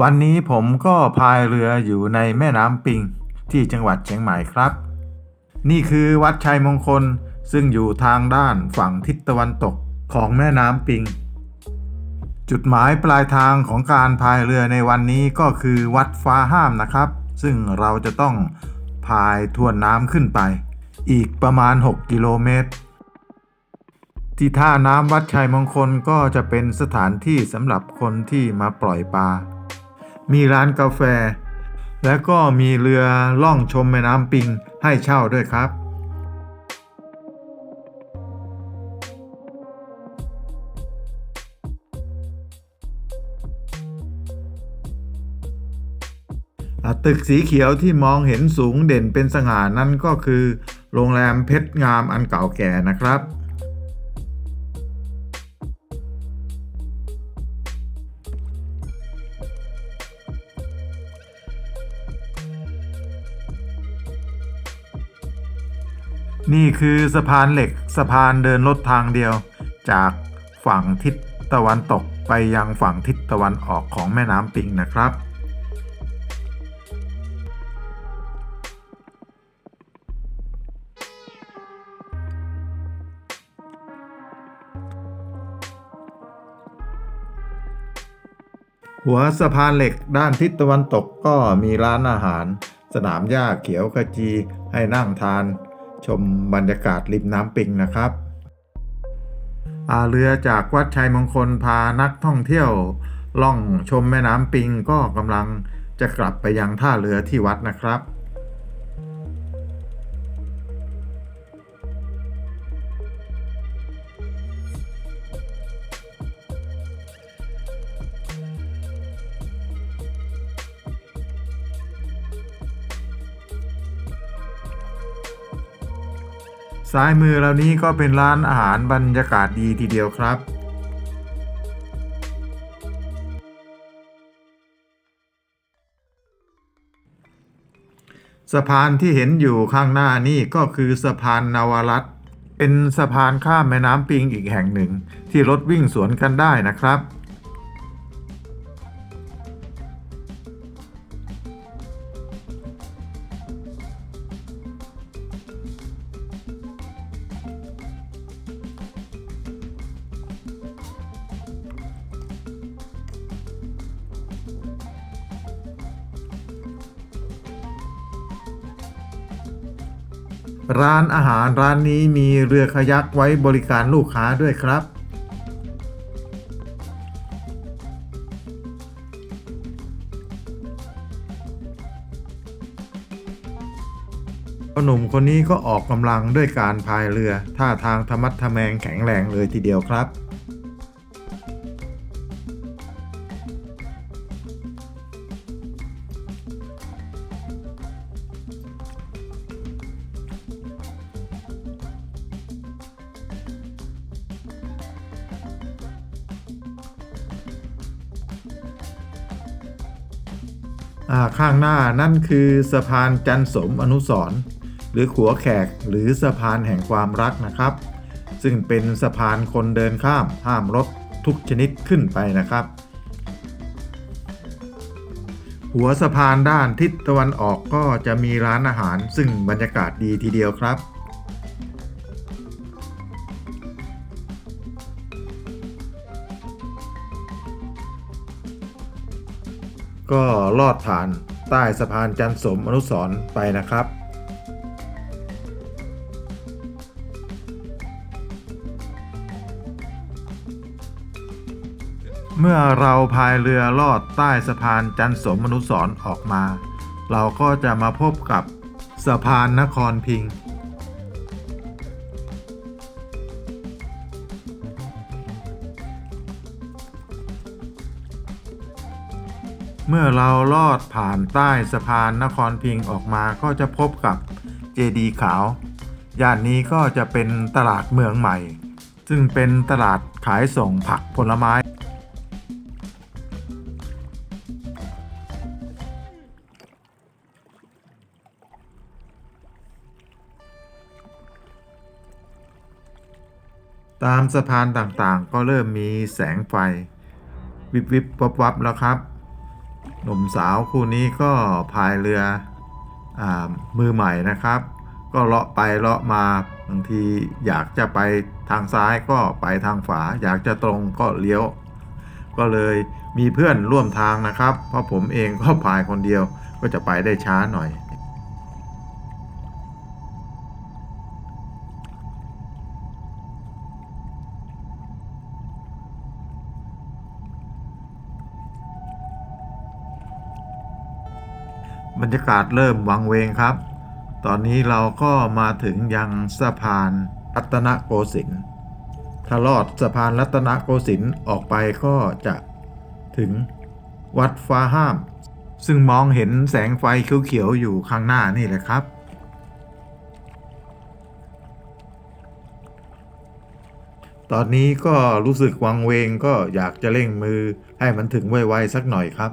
วันนี้ผมก็พายเรืออยู่ในแม่น้ำปิง ที่จังหวัดเชียงใหม่ครับ นี่คือวัดชัยมงคลซึ่งอยู่ทางด้านฝั่งทิศตะวันตกของแม่น้ำปิง จุดหมายปลายทางของการพายเรือในวันนี้ก็คือวัดฟ้าห้ามนะครับ ซึ่งเราจะต้องพายทวนน้ำขึ้นไป อีกประมาณ 6 กิโลเมตร ที่ท่าน้ำวัดชัยมงคลก็จะเป็นสถานที่สำหรับคนที่มาปล่อยปลา มีร้านกาแฟ และก็มีเรือล่องชมแม่น้ำปิงให้เช่าด้วยครับ ตึกสีเขียวที่มองเห็นสูงเด่นเป็นสง่านั่นก็คือ โรงแรมเพชรงามอันเก่าแก่นะครับ นี่คือสะพานเหล็กสะพานเดินรถทางเดียว จากฝั่งทิศตะวันตกไปยังฝั่งทิศตะวันออกของแม่น้ำปิงนะครับ หัวสะพานเหล็กด้านทิศตะวันตกก็มีร้านอาหาร สนามหญ้าเขียวขจีให้นั่งทาน ชมบรรยากาศริมน้ำปิงนะครับอาเรือจากวัดชัยมงคลพานักท่องเที่ยว ล่องชมแม่น้ำปิงก็กำลังจะกลับไปยังท่าเรือที่วัดนะครับ ซ้ายมือเรานี้ก็เป็นร้านอาหารบรรยากาศดีทีเดียวครับ สะพานที่เห็นอยู่ข้างหน้านี่ก็คือสะพานนวรัตเป็นสะพานข้ามแม่น้ำปิงอีกแห่งหนึ่ง ที่รถวิ่งสวนกันได้นะครับ ร้านอาหารร้านนี้มีเรือคายักไว้บริการลูกค้าด้วยครับ หนุ่มคนนี้ก็ออกกำลังด้วยการพายเรือ ท่าทางธรรมัดทะแมงแข็งแรงเลยทีเดียวครับ ข้างหน้านั่นคือสะพานจันสมอนุสรหรือขัวแขกหรือสะพานแห่งความรักนะครับ ซึ่งเป็นสะพานคนเดินข้ามห้ามรถทุกชนิดขึ้นไปนะครับ หัวสะพานด้านทิศตะวันออกก็จะมีร้านอาหาร ซึ่งบรรยากาศดีทีเดียวครับ ก็ลอดผ่านใต้สะพานจันสมอนุสรณ์ไปนะครับ เมื่อเราพายเรือลอดใต้สะพานจันสมอนุสรณ์ออกมา เราก็จะมาพบกับสะพานนครพิงค์ เมื่อเราลอดผ่านใต้สะพานนครพิงออกมาก็จะพบกับเจดีขาว ย่านนี้ก็จะเป็นตลาดเมืองใหม่ ซึ่งเป็นตลาดขายส่งผักผลไม้ ตามสะพานต่างๆ ก็เริ่มมีแสงไฟ วิบวิบวับวับแล้วครับ หนุ่มสาวคู่นี้ก็พายเรืออมือใหม่นะครับ ก็เลาะไปเลาะมาบางทีอยากจะไปทางซ้ายก็ไปทางขวาอยากจะตรงก็เลี้ยว ก็เลยมีเพื่อนร่วมทางนะครับ เพราะผมเองก็พายคนเดียวก็จะไปได้ช้าหน่อย บรรยากาศเริ่มวังเวงครับ ตอนนี้เราก็มาถึงยังสะพานรัตนโกสินทร์ถ้าลอดสะพานรัตนโกสินทร์ออกไปก็จะถึงวัดฟ้าห้าม ซึ่งมองเห็นแสงไฟเขียวๆอยู่ข้างหน้านี่แหละครับตอนนี้ก็รู้สึกวังเวงก็อยากจะเร่งมือให้มันถึงไวๆสักหน่อยครับ